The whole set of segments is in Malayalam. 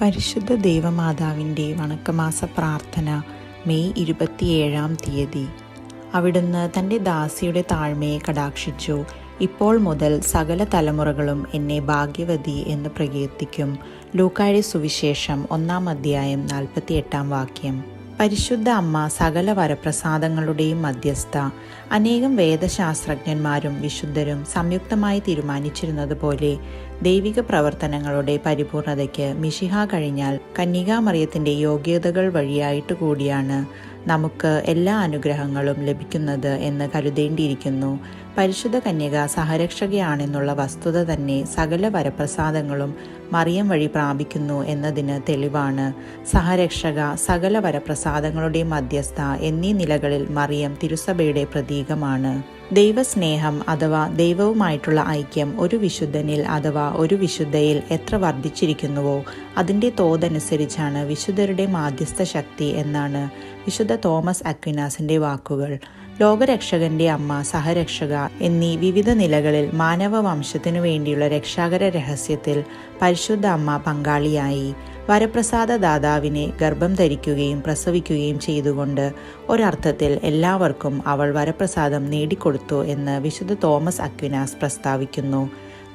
പരിശുദ്ധ ദേവമാതാവിന്റെ വണക്കമാസ പ്രാർത്ഥന മെയ് ഇരുപത്തിയേഴാം തീയതി. അവിടുന്ന് തന്റെ ദാസിയുടെ താഴ്മയെ കടാക്ഷിച്ചു. ഇപ്പോൾ മുതൽ സകല തലമുറകളും എന്നെ ഭാഗ്യവതി എന്ന് പ്രകീർത്തിക്കും. ലൂക്കായുടെ സുവിശേഷം ഒന്നാം അധ്യായം നാൽപ്പത്തിയെട്ടാം വാക്യം. പരിശുദ്ധ അമ്മ സകല വരപ്രസാദങ്ങളുടെയും മധ്യസ്ഥ. അനേകം വേദശാസ്ത്രജ്ഞന്മാരും വിശുദ്ധരും സംയുക്തമായി തീരുമാനിച്ചിരുന്നതുപോലെ ദൈവിക പ്രവർത്തനങ്ങളുടെ പരിപൂർണതയ്ക്ക് മിഷിഹ കഴിഞ്ഞാൽ കന്യകാമറിയത്തിന്റെ യോഗ്യതകൾ വഴിയായിട്ട് കൂടിയാണ് നമുക്ക് എല്ലാ അനുഗ്രഹങ്ങളും ലഭിക്കുന്നത് എന്ന് കരുതേണ്ടിയിരിക്കുന്നു. പരിശുദ്ധ കന്യക സഹരക്ഷകയാണെന്നുള്ള വസ്തുത തന്നെ സകല വരപ്രസാദങ്ങളും മറിയം വഴി പ്രാപിക്കുന്നു എന്നതിന് തെളിവാണ്. സഹരക്ഷക സകല വരപ്രസാദങ്ങളുടെ മധ്യസ്ഥ എന്നീ നിലകളിൽ മറിയം തിരുസഭയുടെ പ്രതീകമാണ്. ദൈവസ്നേഹം അഥവാ ദൈവവുമായിട്ടുള്ള ഐക്യം ഒരു വിശുദ്ധനിൽ അഥവാ ഒരു വിശുദ്ധയിൽ എത്ര വർദ്ധിച്ചിരിക്കുന്നുവോ അതിന്റെ തോതനുസരിച്ചാണ് വിശുദ്ധരുടെ മാധ്യസ്ഥ ശക്തി എന്നാണ് വിശുദ്ധ തോമസ് അക്വിനാസിന്റെ വാക്കുകൾ. ലോകരക്ഷകന്റെ അമ്മ സഹരക്ഷക എന്നീ വിവിധ നിലകളിൽ മാനവ വംശത്തിനു വേണ്ടിയുള്ള രക്ഷാകര രഹസ്യത്തിൽ പരിശുദ്ധ അമ്മ പങ്കാളിയായി. വരപ്രസാദ ദാതാവിനെ ഗർഭം ധരിക്കുകയും പ്രസവിക്കുകയും ചെയ്തുകൊണ്ട് ഒരർത്ഥത്തിൽ എല്ലാവർക്കും അവൾ വരപ്രസാദം നേടിക്കൊടുത്തു എന്ന് വിശുദ്ധ തോമസ് അക്വിനാസ് പ്രസ്താവിക്കുന്നു.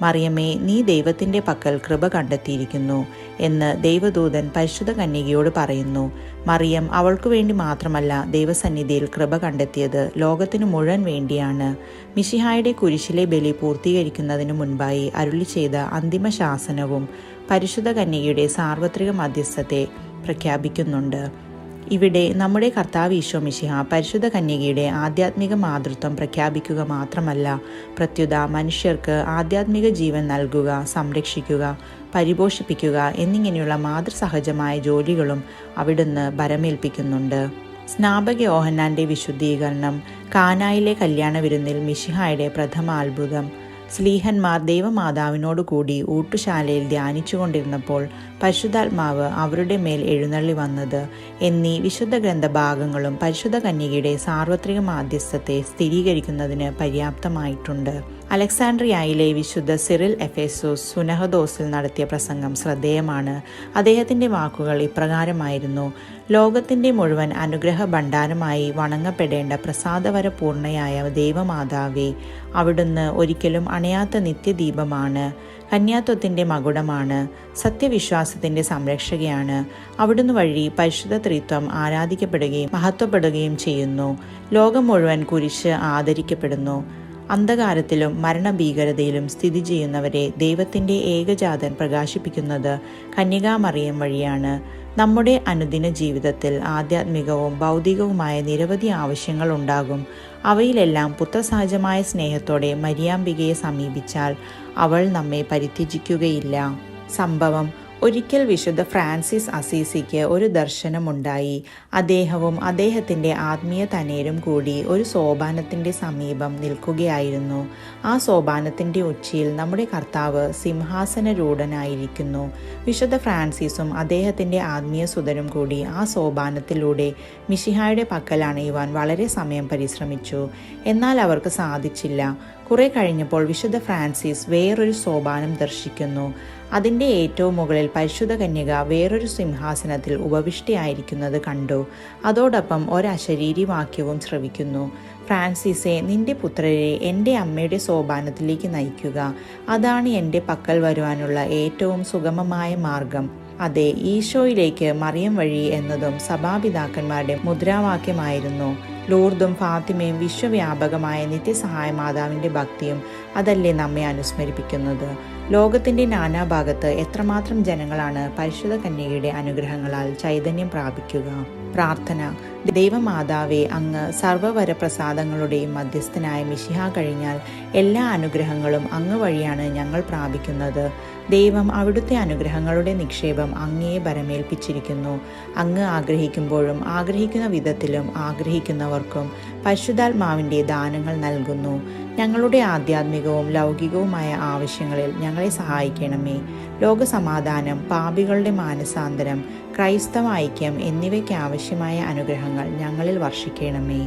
മറിയമ്മേ നീ ദൈവത്തിന്റെ പക്കൽ കൃപ കണ്ടെത്തിയിരിക്കുന്നു എന്ന് ദൈവദൂതൻ പരിശുദ്ധ കന്യകയോട് പറയുന്നു. മറിയം അവൾക്കു വേണ്ടി മാത്രമല്ല ദൈവസന്നിധിയിൽ കൃപ കണ്ടെത്തിയത് ലോകത്തിനു മുഴുവൻ വേണ്ടിയാണ്. മിഷിഹായുടെ കുരിശിലെ ബലി പൂർത്തീകരിക്കുന്നതിന് മുൻപായി അരുളി ചെയ്ത അന്തിമ ശാസനവും പരിശുദ്ധ കന്യകയുടെ സാർവത്രിക മധ്യസ്ഥത്തെ പ്രഖ്യാപിക്കുന്നുണ്ട്. ഇവിടെ നമ്മുടെ കർത്താവ് ഈശോ മിശിഹ പരിശുദ്ധ കന്യകയുടെ ആധ്യാത്മിക മാതൃത്വം പ്രഖ്യാപിക്കുക മാത്രമല്ല പ്രത്യുത മനുഷ്യർക്ക് ആധ്യാത്മിക ജീവൻ നൽകുക സംരക്ഷിക്കുക പരിപോഷിപ്പിക്കുക എന്നിങ്ങനെയുള്ള മാതൃസഹജമായ ജോലികളും അവിടുന്ന് ഭരമേൽപ്പിക്കുന്നുണ്ട്. സ്നാപക യോഹന്നാന്റെ വിശുദ്ധീകരണം കാനായിലെ കല്യാണ വിരുന്നിൽ മിശിഹായുടെ പ്രഥമ അത്ഭുതം സ്ലീഹന്മാർ ദൈവമാതാവിനോടു കൂടി ഊട്ടുശാലയിൽ ധ്യാനിച്ചുകൊണ്ടിരുന്നപ്പോൾ പരിശുദ്ധാത്മാവ് അവരുടെ മേൽ എഴുന്നള്ളി വന്നത് എന്നീ വിശുദ്ധ ഗ്രന്ഥ ഭാഗങ്ങളും പരിശുദ്ധ കന്യകയുടെ സാർവത്രിക മാധ്യസ്ഥത്തെ സ്ഥിരീകരിക്കുന്നതിന് പര്യാപ്തമായിട്ടുണ്ട്. അലക്സാണ്ട്രിയയിലെ വിശുദ്ധ സിറിൽ എഫേസോസ് സുനഹദോസിൽ നടത്തിയ പ്രസംഗം ശ്രദ്ധേയമാണ്. അദ്ദേഹത്തിന്റെ വാക്കുകൾ ഇപ്രകാരമായിരുന്നു. ലോകത്തിന്റെ മുഴുവൻ അനുഗ്രഹ ഭണ്ഡാരമായി വണങ്ങപ്പെടേണ്ട പ്രസാദവര പൂർണയായ ദൈവമാതാവേ അവിടുന്ന് ഒരിക്കലും അണയാത്ത നിത്യദീപമാണ്. കന്യാത്വത്തിന്റെ മകുടമാണ്. സത്യവിശ്വാസത്തിന്റെ സംരക്ഷകയാണ്. അവിടുന്ന് വഴി പരിശുദ്ധ ത്രിത്വം ആരാധിക്കപ്പെടുകയും മഹത്വപ്പെടുകയും ചെയ്യുന്നു. ലോകം മുഴുവൻ കുരിശ് ആദരിക്കപ്പെടുന്നു. അന്ധകാരത്തിലും മരണഭീകരതയിലും സ്ഥിതി ചെയ്യുന്നവരെ ദൈവത്തിന്റെ ഏകജാതൻ പ്രകാശിപ്പിക്കുന്നത് കന്യകാമറിയം വഴിയാണ്. നമ്മുടെ അനുദിന ജീവിതത്തിൽ ആധ്യാത്മികവും ഭൗതികവുമായ നിരവധി ആവശ്യങ്ങൾ ഉണ്ടാകും. അവയിലെല്ലാം പുത്രസഹജമായ സ്നേഹത്തോടെ മരിയാമ്പികയെ സമീപിച്ചാൽ അവൾ നമ്മെ പരിത്യജിക്കുകയില്ല. സംഭവം ഒരിക്കൽ വിശുദ്ധ ഫ്രാൻസിസ് അസീസിക്ക് ഒരു ദർശനമുണ്ടായി. അദ്ദേഹവും അദ്ദേഹത്തിന്റെ ആത്മീയ തനേരും കൂടി ഒരു സോപാനത്തിന്റെ സമീപം നിൽക്കുകയായിരുന്നു. ആ സോപാനത്തിന്റെ ഉച്ചിയിൽ നമ്മുടെ കർത്താവ് സിംഹാസനരൂഢനായിരിക്കുന്നു. വിശുദ്ധ ഫ്രാൻസിസും അദ്ദേഹത്തിന്റെ ആത്മീയ സുതരും കൂടി ആ സോപാനത്തിലൂടെ മിഷിഹായുടെ പക്കൽ അണയുവാൻ വളരെ സമയം പരിശ്രമിച്ചു. എന്നാൽ അവർക്ക് സാധിച്ചില്ല. കുറെ കഴിഞ്ഞപ്പോൾ വിശുദ്ധ ഫ്രാൻസിസ് വേറൊരു സോപാനം ദർശിക്കുന്നു. അതിന്റെ ഏറ്റവും മുകളിൽ പരിശുദ്ധ കന്യക വേറൊരു സിംഹാസനത്തിൽ ഉപവിഷ്ടയായിരിക്കുന്നത് കണ്ടു. അതോടൊപ്പം ഒരശരീരി വാക്യവും ശ്രവിക്കുന്നു. ഫ്രാൻസിസെ നിന്റെ പുത്രരെ എന്റെ അമ്മയുടെ സോപാനത്തിലേക്ക് നയിക്കുക. അതാണ് എന്റെ പക്കൽ വരുവാനുള്ള ഏറ്റവും സുഗമമായ മാർഗം. അതെ ഈശോയിലേക്ക് മറിയം വഴി എന്നതും സഭാപിതാക്കന്മാരുടെ മുദ്രാവാക്യമായിരുന്നു. ലൂർദും ഫാത്തിമയും വിശ്വവ്യാപകമായ നിത്യസഹായ മാതാവിന്റെ ഭക്തിയും അതല്ലേ നമ്മെ അനുസ്മരിപ്പിക്കുന്നത്? ലോകത്തിന്റെ നാനാഭാഗത്ത് എത്രമാത്രം ജനങ്ങളാണ് പരിശുദ്ധ കന്യകയുടെ അനുഗ്രഹങ്ങളാൽ ചൈതന്യം പ്രാപിക്കുക. പ്രാർത്ഥന. ദൈവമാതാവെ അങ്ങ് സർവവരപ്രസാദങ്ങളുടെയും മധ്യസ്ഥനായ മിശിഹ കഴിഞ്ഞാൽ എല്ലാ അനുഗ്രഹങ്ങളും അങ്ങ് വഴിയാണ് ഞങ്ങൾ പ്രാപിക്കുന്നത്. ദൈവം അവിടുത്തെ അനുഗ്രഹങ്ങളുടെ നിക്ഷേപം അങ്ങയെ ഭരമേൽപ്പിച്ചിരിക്കുന്നു. അങ്ങ് ആഗ്രഹിക്കുമ്പോഴും ആഗ്രഹിക്കുന്ന വിധത്തിലും ആഗ്രഹിക്കുന്നവർക്കും പരിശുദ്ധാത്മാവിന്റെ ദാനങ്ങൾ നൽകുന്നു. ഞങ്ങളുടെ ആധ്യാത്മികവും ലൗകികവുമായ ആവശ്യങ്ങളിൽ ഞങ്ങളെ സഹായിക്കണമേ. ലോകസമാധാനം പാപികളുടെ മാനസാന്തരം ക്രൈസ്തവ ഐക്യം എന്നിവയ്ക്ക് ആവശ്യമായ അനുഗ്രഹങ്ങൾ ഞങ്ങളിൽ വർഷിക്കണമേ.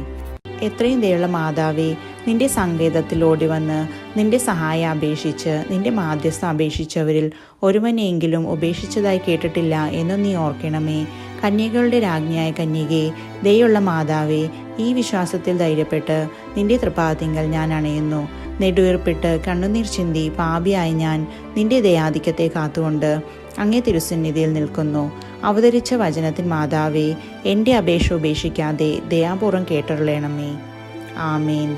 എത്രയും ദയുള്ള മാതാവേ നിന്റെ സങ്കേതത്തിൽ ഓടിവന്ന് നിന്റെ സഹായം അപേക്ഷിച്ച് നിന്റെ മാധ്യസ്ഥ അപേക്ഷിച്ചവരിൽ ഒരുവനെയെങ്കിലും ഉപേക്ഷിച്ചതായി കേട്ടിട്ടില്ല എന്ന് നീ ഓർക്കണമേ. കന്യകളുടെ രാജ്ഞിയായ കന്യകെ ദയുള്ള മാതാവേ ഈ വിശ്വാസത്തിൽ ധൈര്യപ്പെട്ട് നിന്റെ തൃപ്പാതിങ്കൽ ഞാൻ അണയുന്നു. നെടുവീർപ്പിട്ട് കണ്ണുനീർ ചിന്തി പാപിയായി ഞാൻ നിന്റെ ദയാധിക്യത്തെ കാത്തുകൊണ്ട് അങ്ങേ തിരുസന്നിധിയിൽ നിൽക്കുന്നു. അവതരിച്ച വചനത്തിൻ മാതാവേ എന്റെ അപേക്ഷ ഉപേക്ഷിക്കാതെ ദയാപൂർവം കേട്ടറിയണമേ ആമേൻ.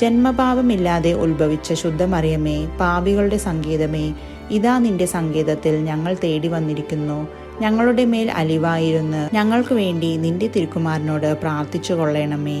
ജന്മഭാവമില്ലാതെ ഉത്ഭവിച്ച ശുദ്ധമറിയമേ പാപികളുടെ സങ്കേതമേ ഇതാ നിന്റെ സങ്കേതത്തിൽ ഞങ്ങൾ തേടി വന്നിരിക്കുന്നു. ഞങ്ങളുടെ മേൽ അലിവായിരുന്നു ഞങ്ങൾക്ക് വേണ്ടി നിന്റെ തിരുക്കുമാരനോട് പ്രാർത്ഥിച്ചു കൊള്ളണമേ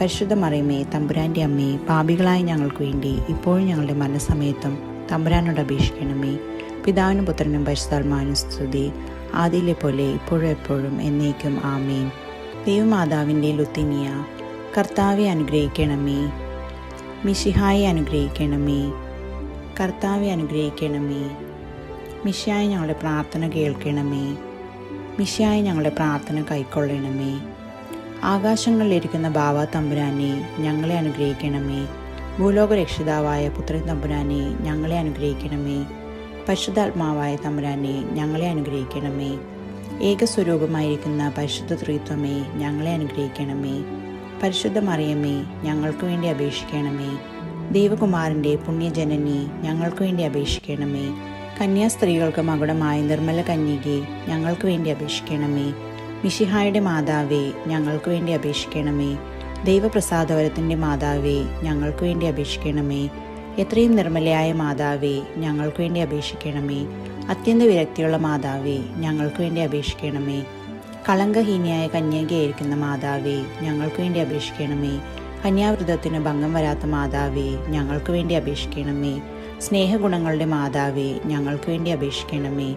പരിശുദ്ധ മറിയമേ തമ്പുരാന്റെ അമ്മേ പാപികളായ ഞങ്ങൾക്ക് വേണ്ടി ഇപ്പോഴും ഞങ്ങളുടെ മരണസമയത്തും തമ്പുരാനോട് അപേക്ഷിക്കണമേ. പിതാവിനും പുത്രനും പരിശുദ്ധാത്മാവിനും സ്തുതി. ആദിയിലെ പോലെ ഇപ്പോഴും എപ്പോഴും എന്നേക്കും ആമേൻ. ദൈവമാതാവിന്റെ ലുത്തിനിയ കർത്താവെ അനുഗ്രഹിക്കണമേ. മിഷിഹായെ അനുഗ്രഹിക്കണമേ. കർത്താവെ അനുഗ്രഹിക്കണമേ. മിഷിയായി ഞങ്ങളുടെ പ്രാർത്ഥന കേൾക്കണമേ. മിഷിയായി ഞങ്ങളുടെ പ്രാർത്ഥന കൈക്കൊള്ളണമേ. ആകാശങ്ങളിലിരിക്കുന്ന ബാവ തമ്പുരാനെ ഞങ്ങളെ അനുഗ്രഹിക്കണമേ. ഭൂലോക രക്ഷിതാവായ പുത്രൻ തമ്പുരാനെ ഞങ്ങളെ അനുഗ്രഹിക്കണമേ. പരിശുദ്ധാത്മാവായ തമ്പുരാനെ ഞങ്ങളെ അനുഗ്രഹിക്കണമേ. ഏകസ്വരൂപമായിരിക്കുന്ന പരിശുദ്ധ ത്രിത്വമേ ഞങ്ങളെ അനുഗ്രഹിക്കണമേ. പരിശുദ്ധ മറിയമേ ഞങ്ങൾക്ക് വേണ്ടി അപേക്ഷിക്കണമേ. ദൈവകുമാരന്റെ പുണ്യജനനി ഞങ്ങൾക്ക് വേണ്ടി അപേക്ഷിക്കണമേ. കന്യാസ്ത്രീകൾക്ക് മകുടമായ നിർമ്മല കന്യകെ ഞങ്ങൾക്ക് വേണ്ടി അപേക്ഷിക്കണമേ. മിഷിഹായുടെ മാതാവേ ഞങ്ങൾക്ക് വേണ്ടി അപേക്ഷിക്കണമേ. ദൈവപ്രസാദവരത്തിന്റെ മാതാവേ ഞങ്ങൾക്ക് വേണ്ടി അപേക്ഷിക്കണമേ. എത്രയും നിർമ്മലയായ മാതാവേ ഞങ്ങൾക്ക് വേണ്ടി അപേക്ഷിക്കണമേ. അത്യന്ത വിരക്തിയുള്ള മാതാവേ ഞങ്ങൾക്ക് വേണ്ടി അപേക്ഷിക്കണമേ. കളങ്കഹീനിയായ കന്യകയായിരിക്കുന്ന മാതാവേ ഞങ്ങൾക്ക് വേണ്ടി അപേക്ഷിക്കണമേ. കന്യാവൃതത്തിന് ഭംഗം വരാത്ത മാതാവേ ഞങ്ങൾക്ക് വേണ്ടി അപേക്ഷിക്കണമേ. സ്നേഹഗുണങ്ങളുടെ മാതാവേ ഞങ്ങൾക്ക് വേണ്ടി അപേക്ഷിക്കണമേ.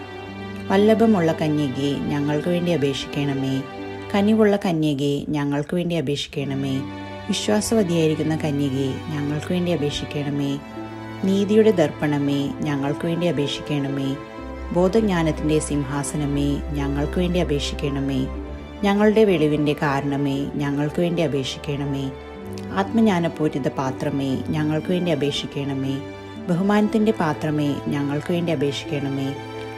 വല്ലഭമുള്ള കന്യകയെ ഞങ്ങൾക്ക് വേണ്ടി അപേക്ഷിക്കണമേ. കനിവുള്ള കന്യകയെ ഞങ്ങൾക്ക് വേണ്ടി അപേക്ഷിക്കണമേ. വിശ്വാസവതിയായിരിക്കുന്ന കന്യകയെ ഞങ്ങൾക്ക് വേണ്ടി അപേക്ഷിക്കണമേ. നീതിയുടെ ദർപ്പണമേ ഞങ്ങൾക്ക് വേണ്ടി അപേക്ഷിക്കണമേ. ബോധജ്ഞാനത്തിന്റെ സിംഹാസനമേ ഞങ്ങൾക്ക് വേണ്ടി അപേക്ഷിക്കണമേ. ഞങ്ങളുടെ വെളിവിന്റെ കാരണമേ ഞങ്ങൾക്ക് വേണ്ടി അപേക്ഷിക്കണമേ. ആത്മജ്ഞാനപൂരിത പാത്രമേ ഞങ്ങൾക്ക് വേണ്ടി അപേക്ഷിക്കണമേ. ബഹുമാനത്തിന്റെ പാത്രമേ ഞങ്ങൾക്ക് വേണ്ടി അപേക്ഷിക്കണമേ.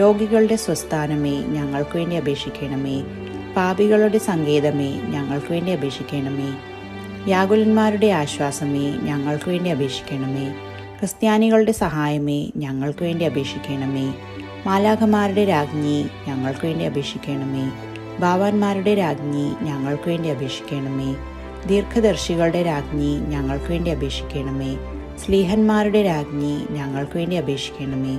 രോഗികളുടെ സ്വസ്ഥാനമേ ഞങ്ങൾക്ക് വേണ്ടി അപേക്ഷിക്കണമേ. പാപികളുടെ സങ്കേതമേ ഞങ്ങൾക്ക് വേണ്ടി അപേക്ഷിക്കണമേ. വ്യാകുലന്മാരുടെ ആശ്വാസമേ ഞങ്ങൾക്ക് വേണ്ടി അപേക്ഷിക്കണമേ. ക്രിസ്ത്യാനികളുടെ സഹായമേ ഞങ്ങൾക്ക് വേണ്ടി അപേക്ഷിക്കണമേ. മാലാഖമാരുടെ രാജ്ഞി ഞങ്ങൾക്ക് വേണ്ടി അപേക്ഷിക്കണമേ. ഭാവാന്മാരുടെ രാജ്ഞി ഞങ്ങൾക്ക് വേണ്ടി അപേക്ഷിക്കണമേ. ദീർഘദർശികളുടെ രാജ്ഞി ഞങ്ങൾക്ക് വേണ്ടി അപേക്ഷിക്കണമേ. സ്ലീഹന്മാരുടെ രാജ്ഞി ഞങ്ങൾക്ക് വേണ്ടി അപേക്ഷിക്കണമേ.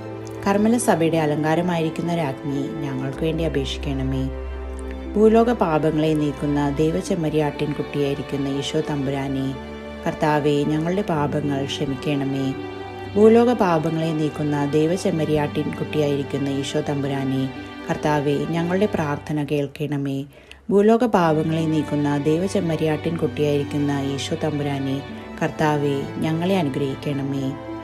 കർമ്മല സഭയുടെ അലങ്കാരമായിരിക്കുന്ന രാജ്ഞി ഞങ്ങൾക്ക് വേണ്ടി അപേക്ഷിക്കണമേ. ഭൂലോക പാപങ്ങളെ നീക്കുന്ന ദൈവചെമ്മരിയാട്ടിൻ കുട്ടിയായിരിക്കുന്ന ഈശോ തമ്പുരാനെ കർത്താവെ ഞങ്ങളുടെ പാപങ്ങൾ ക്ഷമിക്കണമേ. ഭൂലോക പാപങ്ങളെ നീക്കുന്ന ദൈവചെമ്മരിയാട്ടിൻ കുട്ടിയായിരിക്കുന്ന ഈശോ തമ്പുരാനെ കർത്താവെ ഞങ്ങളുടെ പ്രാർത്ഥന കേൾക്കണമേ. ഭൂലോക പാപങ്ങളെ നീക്കുന്ന ദൈവചെമ്മരിയാട്ടിൻ കുട്ടിയായിരിക്കുന്ന ഈശോ തമ്പുരാനെ കർത്താവെ ഞങ്ങളെ അനുഗ്രഹിക്കണമേ.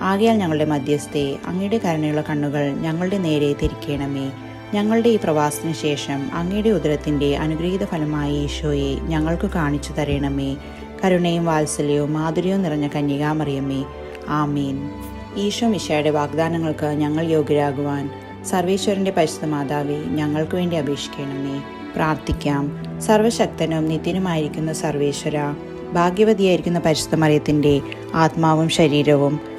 ആകയാൽ ഞങ്ങളുടെ മധ്യസ്ഥെ അങ്ങയുടെ കരുണയുള്ള കണ്ണുകൾ ഞങ്ങളുടെ നേരെ തിരിക്കണമേ. ഞങ്ങളുടെ ഈ പ്രവാസത്തിന് ശേഷം അങ്ങയുടെ ഉദരത്തിന്റെ അനുഗ്രഹീത ഫലമായ ഈശോയെ ഞങ്ങൾക്ക് കാണിച്ചു തരണമേ. കരുണയും വാത്സല്യവും മാധുര്യവും നിറഞ്ഞ കന്യകാമറിയമ്മേ ആമീൻ. ഈശോ മിശയുടെ വാഗ്ദാനങ്ങൾക്ക് ഞങ്ങൾ യോഗ്യരാകുവാൻ സർവേശ്വരന്റെ പരിശുദ്ധ മാതാവെ ഞങ്ങൾക്ക് വേണ്ടി അപേക്ഷിക്കണമേ. പ്രാർത്ഥിക്കാം. സർവശക്തനും നിത്യനുമായിരിക്കുന്ന സർവേശ്വര ഭാഗ്യവതിയായിരിക്കുന്ന പരിശുദ്ധ മറിയത്തിന്റെ ആത്മാവും ശരീരവും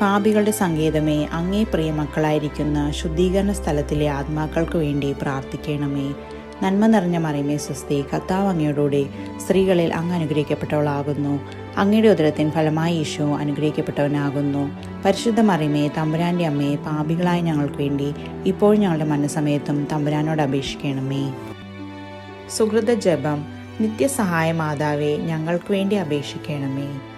പാപികളുടെ സങ്കേതമേ അങ്ങേ പ്രിയ മക്കളായിരിക്കുന്ന ശുദ്ധീകരണ സ്ഥലത്തിലെ ആത്മാക്കൾക്ക് വേണ്ടി പ്രാർത്ഥിക്കണമേ. നന്മ നിറഞ്ഞ മറിയമേ സ്വസ്തി കർത്താവ് അങ്ങയോടുകൂടെ സ്ത്രീകളിൽ അങ്ങ് അനുഗ്രഹിക്കപ്പെട്ടവളാകുന്നു. അങ്ങയുടെ ഉദരത്തിൻ ഫലമായി ഈശോ അനുഗ്രഹിക്കപ്പെട്ടവനാകുന്നു. പരിശുദ്ധ മറിയമേ തമ്പുരാന്റെ അമ്മയെ പാപികളായ ഞങ്ങൾക്ക് വേണ്ടി ഇപ്പോൾ ഞങ്ങളുടെ മനസ്സമയത്തും തമ്പുരാനോട് അപേക്ഷിക്കണമേ. സുഹൃത ജപം നിത്യസഹായ മാതാവേ ഞങ്ങൾക്ക് വേണ്ടി അപേക്ഷിക്കണമേ.